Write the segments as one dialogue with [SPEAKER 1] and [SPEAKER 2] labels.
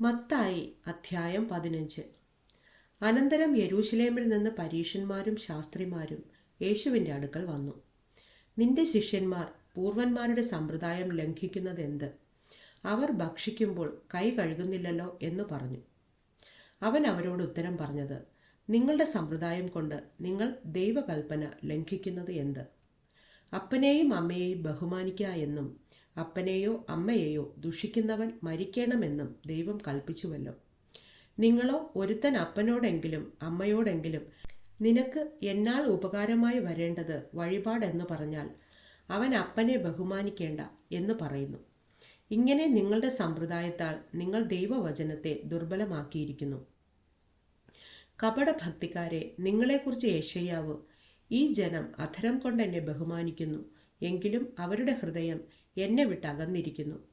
[SPEAKER 1] മത്തായി അധ്യായം പതിനഞ്ച്. അനന്തരം യരൂശലേമിൽ നിന്ന് പരീഷന്മാരും ശാസ്ത്രിമാരും യേശുവിന്റെ അടുക്കൽ വന്നു. നിന്റെ ശിഷ്യന്മാർ പൂർവന്മാരുടെ സമ്പ്രദായം ലംഘിക്കുന്നതെന്ത്? അവർ ഭക്ഷിക്കുമ്പോൾ കൈ കഴുകുന്നില്ലല്ലോ എന്ന് പറഞ്ഞു. അവൻ അവരോട് ഉത്തരം പറഞ്ഞത് നിങ്ങളുടെ സമ്പ്രദായം കൊണ്ട് നിങ്ങൾ ദൈവകൽപ്പന ലംഘിക്കുന്നത് എന്ത്? അപ്പനെയും അമ്മയെയും ബഹുമാനിക്കുക എന്നും അപ്പനെയോ അമ്മയെയോ ദുഷിക്കുന്നവൻ മരിക്കണമെന്നും ദൈവം കൽപ്പിച്ചുവല്ലോ. നിങ്ങളോ ഒരുത്തൻ അപ്പനോടെങ്കിലും അമ്മയോടെങ്കിലും നിനക്ക് എന്നാൽ ഉപകാരമായി വരേണ്ടത് വഴിപാടെന്ന് പറഞ്ഞാൽ അവൻ അപ്പനെ ബഹുമാനിക്കേണ്ട എന്ന് പറയുന്നു. ഇങ്ങനെ നിങ്ങളുടെ സമ്പ്രദായത്താൽ നിങ്ങൾ ദൈവവചനത്തെ ദുർബലമാക്കിയിരിക്കുന്നു. കപടഭക്തിക്കാരെ നിങ്ങളെക്കുറിച്ച് യേശയ്യാവ് ഈ ജനം അധരം കൊണ്ട് എന്നെ ബഹുമാനിക്കുന്നു. എങ്കിലും അവരുടെ ഹൃദയം എന്നെ വിട്ടകന്നിരിക്കുന്നു.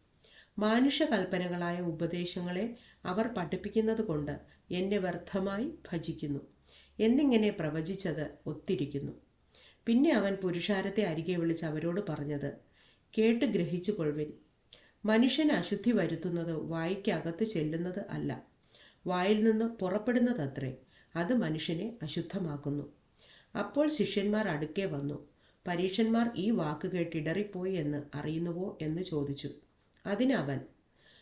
[SPEAKER 1] മാനുഷകൽപ്പനകളായ ഉപദേശങ്ങളെ അവർ പഠിപ്പിക്കുന്നത് കൊണ്ട് എന്നെ വ്യർത്ഥമായി ഭജിക്കുന്നു. എന്നിങ്ങനെ പ്രവചിച്ചത് ഒത്തിരിക്കുന്നു. പിന്നെ അവൻ പുരുഷാരത്തെ അരികെ വിളിച്ച് അവരോട് പറഞ്ഞത് കേട്ട് ഗ്രഹിച്ചു കൊള്ളുവിൻ മനുഷ്യൻ അശുദ്ധി വരുത്തുന്നത് വായിക്കകത്ത് ചെല്ലുന്നത് അല്ല. വായിൽ നിന്ന് പുറപ്പെടുന്നതത്രേ. അത് മനുഷ്യനെ അശുദ്ധമാക്കുന്നു. അപ്പോൾ ശിഷ്യന്മാർ അടുക്കെ വന്നു. പരീക്ഷന്മാർ ഈ വാക്ക് കേട്ട് ഇടറിപ്പോയി എന്ന് അറിയുന്നുവോ എന്ന് ചോദിച്ചു. അതിനവൻ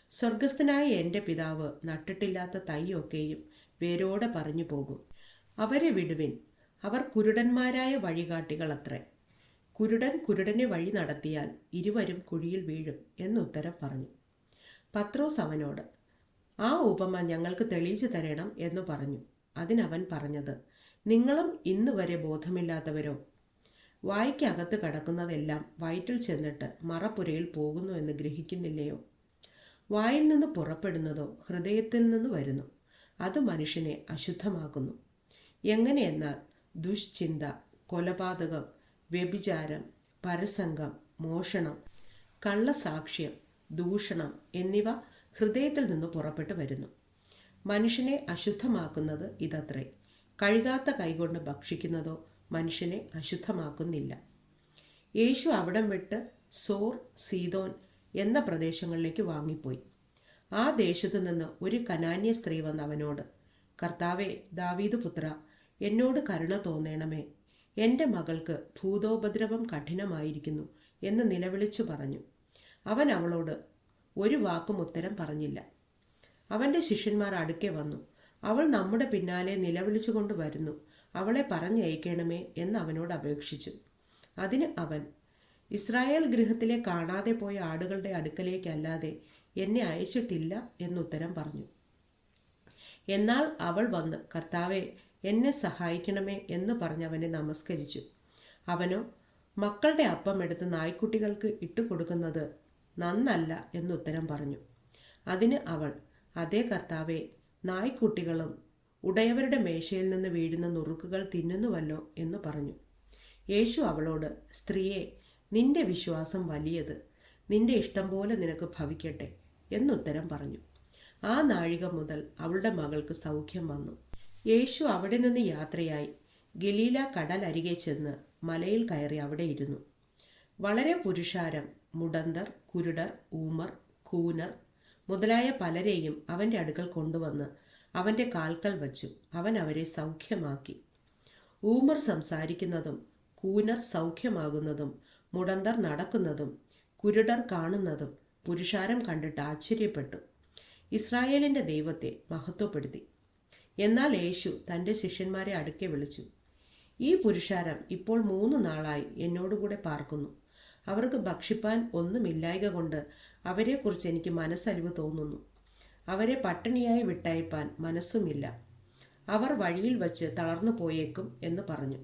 [SPEAKER 1] സ്വർഗസ്ഥനായ എന്റെ പിതാവ് നട്ടിട്ടില്ലാത്ത തൈയൊക്കെയും വേരോടെ പറഞ്ഞു പോകും. അവരെ വിടുവിൻ. അവർ കുരുടന്മാരായ വഴികാട്ടികൾ അത്രേ കുരുടൻ കുരുടനെ വഴി നടത്തിയാൽ ഇരുവരും കുഴിയിൽ വീഴും എന്നുത്തരം പറഞ്ഞു. പത്രോസ് അവനോട് ആ ഉപമ ഞങ്ങൾക്ക് തെളിയിച്ചു തരണം എന്ന് പറഞ്ഞു. അതിനവൻ പറഞ്ഞത് നിങ്ങളും ഇന്നുവരെ ബോധമില്ലാത്തവരോ? വായ്ക്കകത്ത് കടക്കുന്നതെല്ലാം വയറ്റിൽ ചെന്നിട്ട് മറപ്പുരയിൽ പോകുന്നു എന്ന് ഗ്രഹിക്കുന്നില്ലയോ? വായിൽ നിന്ന് പുറപ്പെടുന്നതോ ഹൃദയത്തിൽ നിന്ന് വരുന്നു. അത് മനുഷ്യനെ അശുദ്ധമാക്കുന്നു. എങ്ങനെയെന്നാൽ ദുഷ്ചിന്ത കൊലപാതകം വ്യഭിചാരം പരസംഗം മോഷണം കള്ളസാക്ഷ്യം ദൂഷണം എന്നിവ ഹൃദയത്തിൽ നിന്ന് പുറപ്പെട്ടു വരുന്നു. മനുഷ്യനെ അശുദ്ധമാക്കുന്നത് ഇതത്രേ. കഴുകാത്ത കൈകൊണ്ട് ഭക്ഷിക്കുന്നതോ മനുഷ്യനെ അശുദ്ധമാക്കുന്നില്ല. യേശു അവിടം വിട്ട് സോർ സീതോൻ എന്ന പ്രദേശങ്ങളിലേക്ക് വാങ്ങിപ്പോയി. ആ ദേശത്തു നിന്ന് ഒരു കനാന്യ സ്ത്രീ വന്ന് അവനോട് കർത്താവെ ദാവീദ് പുത്ര എന്നോട് കരുണ തോന്നേണമേ. എന്റെ മകൾക്ക് ഭൂതോപദ്രവം കഠിനമായിരിക്കുന്നു എന്ന് നിലവിളിച്ചു പറഞ്ഞു. അവൻ അവളോട് ഒരു വാക്കും ഉത്തരം പറഞ്ഞില്ല. അവന്റെ ശിഷ്യന്മാർ അടുക്കെ വന്നു. അവൾ നമ്മുടെ പിന്നാലെ നിലവിളിച്ചുകൊണ്ട് വരുന്നു. അവളെ പറഞ്ഞയക്കണമേ എന്ന് അവനോട് അപേക്ഷിച്ചു. അതിന് അവൻ ഇസ്രായേൽ ഗൃഹത്തിലെ കാണാതെ പോയ ആടുകളുടെ അടുക്കലേക്കല്ലാതെ എന്നെ അയച്ചിട്ടില്ല എന്നുത്തരം പറഞ്ഞു. എന്നാൽ അവൾ വന്ന് കർത്താവെ എന്നെ സഹായിക്കണമേ എന്ന് പറഞ്ഞവനെ നമസ്കരിച്ചു. അവനോ മക്കളുടെ അപ്പം എടുത്ത് നായ്ക്കുട്ടികൾക്ക് ഇട്ടുകൊടുക്കുന്നത് നന്നല്ല എന്നുത്തരം പറഞ്ഞു. അതിന് അവൾ അതേ കർത്താവെ നായ്ക്കുട്ടികളും ഉടയവരുടെ മേശയിൽ നിന്ന് വീഴുന്ന നുറുക്കുകൾ തിന്നുന്നുവല്ലോ എന്ന് പറഞ്ഞു. യേശു അവളോട് സ്ത്രീയെ നിന്റെ വിശ്വാസം വലിയത് നിന്റെ ഇഷ്ടം പോലെ നിനക്ക് ഭവിക്കട്ടെ എന്നുത്തരം പറഞ്ഞു. ആ നാഴിക മുതൽ അവളുടെ മകൾക്ക് സൗഖ്യം വന്നു. യേശു അവിടെ നിന്ന് യാത്രയായി ഗലീല കടൽ അരികെ ചെന്ന് മലയിൽ കയറി അവിടെ ഇരുന്നു. വളരെ പുരുഷാരം മുടന്തർ കുരുടർ ഊമർ കൂനർ മുതലായ പലരെയും അവന്റെ അടുക്കൽ കൊണ്ടുവന്ന് അവന്റെ കാൽക്കൽ വച്ചു. അവൻ അവരെ സൗഖ്യമാക്കി. ഊമർ സംസാരിക്കുന്നതും കൂനർ സൗഖ്യമാകുന്നതും മുടന്തർ നടക്കുന്നതും കുരുടർ കാണുന്നതും പുരുഷാരം കണ്ടിട്ട് ആശ്ചര്യപ്പെട്ടു. ഇസ്രായേലിന്റെ ദൈവത്തെ മഹത്വപ്പെടുത്തി. എന്നാൽ യേശു തന്റെ ശിഷ്യന്മാരെ അടുക്കെ വിളിച്ചു. ഈ പുരുഷാരം ഇപ്പോൾ മൂന്ന് നാളായി എന്നോടുകൂടെ പാർക്കുന്നു. അവർക്ക് ഭക്ഷിപ്പാൻ ഒന്നുമില്ലായക കൊണ്ട് അവരെക്കുറിച്ച് എനിക്ക് മനസ്സലിവ് തോന്നുന്നു. അവരെ പട്ടിണിയായി വിട്ടയപ്പാൻ മനസ്സുമില്ല. അവർ വഴിയിൽ വച്ച് തളർന്നു പോയേക്കും എന്ന് പറഞ്ഞു.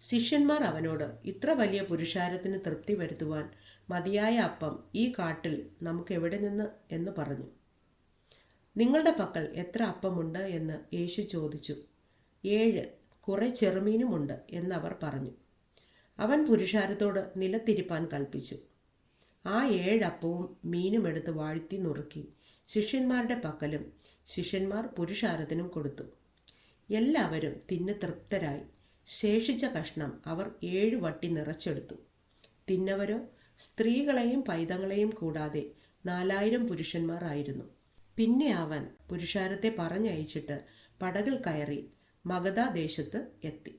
[SPEAKER 1] ശിഷ്യന്മാർ അവനോട് ഇത്ര വലിയ പുരുഷാരത്തിന് തൃപ്തി വരുത്തുവാൻ മതിയായ അപ്പം ഈ കാട്ടിൽ നമുക്ക് എവിടെ നിന്ന്? എന്ന് പറഞ്ഞു. നിങ്ങളുടെ പക്കൽ എത്ര അപ്പമുണ്ട്? എന്ന് യേശു ചോദിച്ചു. ഏഴ് കുറെ ചെറുമീനുമുണ്ട് എന്നവർ പറഞ്ഞു. അവൻ പുരുഷാരത്തോട് നിലത്തിരിപ്പാൻ കൽപ്പിച്ചു. ആ ഏഴപ്പവും മീനും എടുത്ത് വാഴ്ത്തി നുറുക്കി. ശിഷ്യന്മാരുടെ പക്കലും ശിഷ്യന്മാർ പുരുഷാരത്തിനും കൊടുത്തു. എല്ലാവരും തിന്ന് തൃപ്തരായി ശേഷിച്ച കഷ്ണം അവർ ഏഴ് വട്ടി നിറച്ചെടുത്തു. തിന്നവരോ സ്ത്രീകളെയും പൈതങ്ങളെയും കൂടാതെ നാലായിരം പുരുഷന്മാർ ആയിരുന്നു. പിന്നെ അവൻ പുരുഷാരത്തെ പറഞ്ഞയച്ചിട്ട് പടകൾ കയറി മഗധ ദേശത്ത് എത്തി.